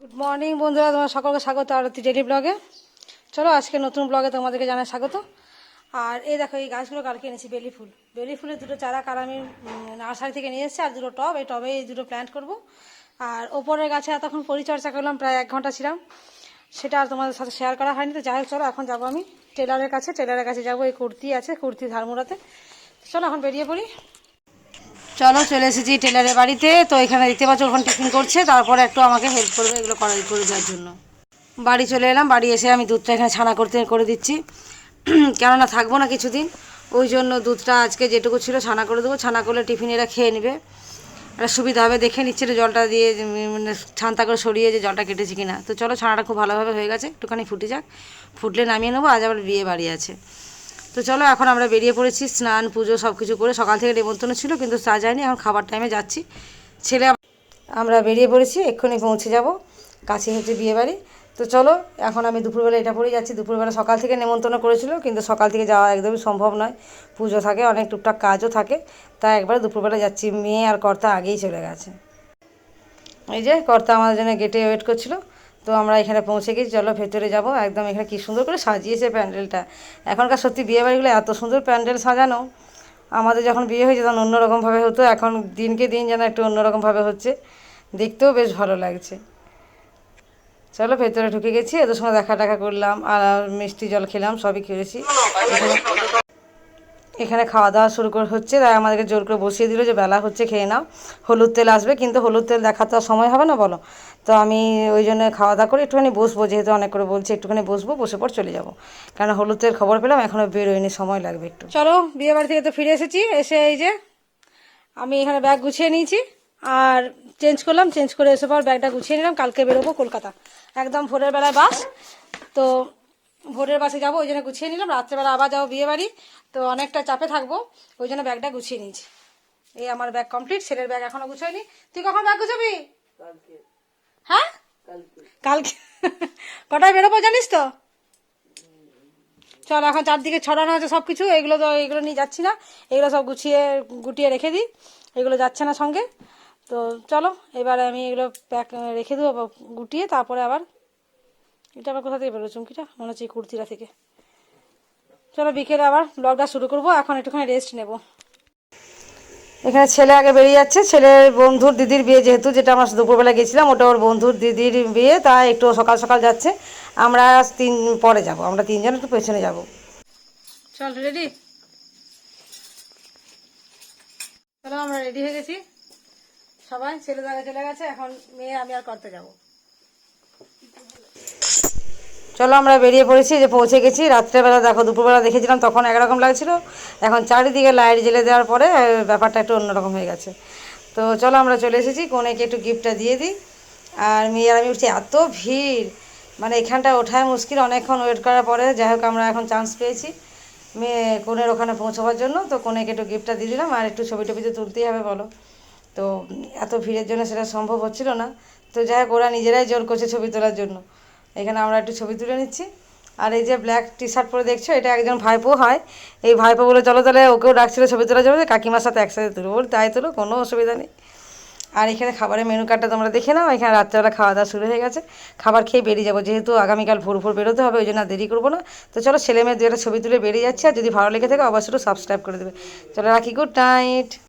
Good morning বন্ধুরা তোমার সকলকে স্বাগত আরতি ডেলি ব্লগে চলো, আজকে নতুন ব্লগে তোমাদেরকে জানাই স্বাগত। আর এই দেখো, এই গাছগুলো কালকে এনেছি, বেলি ফুল। বেলি ফুলের দুটো চারা কার আমি নার্সারি থেকে নিয়ে এসেছি, আর দুটো টব। এই টবে এই দুটো প্ল্যান্ট করব। আর ওপরের গাছে এতক্ষণ পরিচর্যা করলাম, প্রায় এক ঘণ্টা ছিলাম। সেটা আর তোমাদের সাথে শেয়ার করা হয়নি, তো যাই হোক, চলো, এখন যাব আমি। টেলারের কাছে টেলারের কাছে যাব, এই কুর্তি আছে, কুর্তি ধারমুড়াতে চলো, এখন বেরিয়ে পড়ি। চলো, চলে এসেছি টেলারের বাড়িতে। তো এখানে দেখতে পাচ্ছ ওখানে টিফিন করছে, তারপরে একটু আমাকে হেল্প করবে এগুলো করা করে দেওয়ার জন্য। বাড়ি চলে এলাম, বাড়ি এসে আমি দুধটা এখানে ছানা করতে করে দিচ্ছি। কেননা থাকব না কিছুদিন, ওই জন্য দুধটা আজকে যেটুকু ছিল ছানা করে দেবো। ছানা করলে টিফিন এরা খেয়ে নেবে। একটা সুবিধা হবে, দেখে নিচ্ছে জলটা দিয়ে মানে ছানতা করে সরিয়ে যে জলটা কেটেছি কিনা। তো চলো, ছানাটা খুব ভালোভাবে হয়ে গেছে, একটুখানি ফুটে যাক। ফুটলে নামিয়ে নেব, আজ আবার বিয়ে বাড়ি আছে। তো চলো, এখন আমরা বেরিয়ে পড়েছি, স্নান, পুজো সব কিছু করে সকাল থেকে নেমন্তন্ন ছিল, কিন্তু চা যায়নি, এখন খাবার টাইমে যাচ্ছি। ছেলে আমরা বেরিয়ে পড়েছি, এক্ষুনি পৌঁছে যাব, কাছে হচ্ছে বিয়েবাড়ি তো চলো, এখন আমি দুপুরবেলা এটা পরেই যাচ্ছি, দুপুরবেলা সকাল থেকে নেমন্তন্ন করেছিল, কিন্তু সকাল থেকে যাওয়া একদমই সম্ভব নয়। পুজো থাকে, অনেক টুকটাক কাজও থাকে, তাই একবার দুপুরবেলা যাচ্ছি, মেয়ে আর কর্তা আগেই চলে গেছে। এই যে, কর্তা আমাদের জন্য গেটে ওয়েট করছিল। তো আমরা এখানে পৌঁছে গেছি। চলো ভেতরে যাব। একদম এখানে কি সুন্দর করে সাজিয়েছে প্যান্ডেলটা। এখনকার সত্যি বিয়েবাড়িগুলো এত সুন্দর প্যান্ডেল সাজানো। আমাদের যখন বিয়ে হয়েছে তখন অন্যরকমভাবে হতো। এখন দিনকে দিন যেন একটু অন্যরকমভাবে হচ্ছে। দেখতেও বেশ ভালো লাগছে। চলো ভেতরে ঢুকে গেছি। এদের সঙ্গে দেখা টাকা করলাম। আর মিষ্টি জল খেলাম সবই খেয়েছি। এখানে খাওয়া দাওয়া শুরু করে হচ্ছে তাই আমাদেরকে জোর করে বসিয়ে দিল যে বেলা হচ্ছে, খেয়ে নাও। হলুদ তেল আসবে, কিন্তু হলুদ তেল দেখার তো সময় হবে না, বলো। তো আমি ওই জন্য খাওয়া দাওয়া করে একটুখানি বসবো, যেহেতু অনেক করে বলছে, একটুখানি বসবো, বসে পর চলে যাব। কারণ হলুদ তেল খবর পেলাম এখনও বেরোয়নি, সময় লাগবে একটু। চলো, বিয়ে বাড়ি থেকে তো ফিরে এসেছি, এসে এই যে আমি এখানে ব্যাগ গুছিয়ে নিয়েছি, আর চেঞ্জ করলাম, চেঞ্জ করে এসে পর ব্যাগটা গুছিয়ে নিলাম, কালকে বেরোবো কলকাতা। একদম ভোরের বেলায় বাস, তো ভোরের বাসে যাব ওই জন্য গুছিয়ে নিলাম রাত্রেবেলা আবার যাব বিয়ে বাড়ি তো অনেকটা চাপে থাকব ওই জন্য ব্যাগটা গুছিয়ে নিয়েছি। এই আমার ব্যাগ কমপ্লিট ছেলের ব্যাগ এখনও গুছাইনি তুই কখন ব্যাগ গুছাবি? হ্যাঁ? কালকে। কটায় বেরোবো জানিস তো? চল এখন চারদিকে ছড়ানো আছে সব কিছু এগুলো তো এগুলো নিয়ে যাচ্ছি না। এগুলো সব গুছিয়ে গুটিয়ে রেখে দিই। এগুলো যাচ্ছে না সঙ্গে। তো চলো এবারে আমি এগুলো প্যাক রেখে দেবো গুটিয়ে তারপরে আবার এটা আবার কোথা থেকে বেরো চুমকিটা? মনে হচ্ছে এই কুর্তিটা থেকে। চলো বিকেলে আবার ব্লগটা শুরু করব, এখন একটুখানি রেস্ট নেব। এখানে ছেলে আগে বেরিয়ে যাচ্ছে, ছেলের বন্ধুর দিদির বিয়ে যেহেতু, যেটা আমরা দুপুরবেলা গেছিলাম ওটা ওর বন্ধুর দিদির বিয়ে, তাই একটু সকাল সকাল যাচ্ছে। আমরা তিন, পরে যাব, আমরা তিনজন একটু পেছনে যাব। চল রেডি চলো, আমরা রেডি হয়ে গেছি। সবাই, ছেলে দাদা চলে গেছে, এখন মেয়ে, আমি আর করতে যাব। চলো আমরা বেরিয়ে পড়েছি, যে পৌঁছে গেছি। রাত্রেবেলা দেখো, দুপুরবেলা দেখেছিলাম, তখন একরকম লাগছিল। এখন চারিদিকে লাইট জ্বেলে দেওয়ার পরে ব্যাপারটা একটু অন্যরকম হয়ে গেছে। তো চলো আমরা চলে এসেছি কোনেকে একটু গিফটটা দিয়ে দিই। আর মেয়ে আর আমি উঠছি, এত ভিড়! মানে এখানটা ওঠায় মুশকিল, অনেকক্ষণ ওয়েট করার পরে যাই হোক, আমরা এখন চান্স পেয়েছি। মেয়ে কোনের ওখানে পৌঁছবার জন্য, তো কোনেকে একটু গিফটটা দিয়ে দিলাম। আর একটু ছবি টবি তো তুলতেই হবে, বলো। তো এত ভিড়ের জন্য সেটা সম্ভব হচ্ছিল না। তো যাই হোক, ওরা নিজেরাই জোর করছে ছবি তোলার জন্য। এখানে আমরা একটু ছবি তুলে নিচ্ছি। আর এই যে ব্ল্যাক টি শার্ট পরে দেখছ, এটা একজন ভাইপো হয়। এই ভাইপো বলে, চলো তাহলে ওকেও ডাকছিল ছবি তোলার জন্য, কাকিমার সাথে একসাথে তুলবো। তাই তুলো, কোনো অসুবিধা নেই। আর এখানে খাবারের মেনু কার্ডটা তোমরা দেখে নাও। এখানে রাত্রেবেলা খাওয়া দাওয়া শুরু হয়ে গেছে। খাবার খেয়ে বেরিয়ে যাব। যেহেতু আগামীকাল ভোর ভোর বেরোতে হবে, ওই জন্য দেরি করব না। তো চলো, ছেলে মেয়ে দু একটা ছবি তুলে বেরিয়ে যাচ্ছে। আর যদি ভালো লেগে থাকে, অবশ্যই সাবস্ক্রাইব করে দেবে। চলো, রাখি। Good night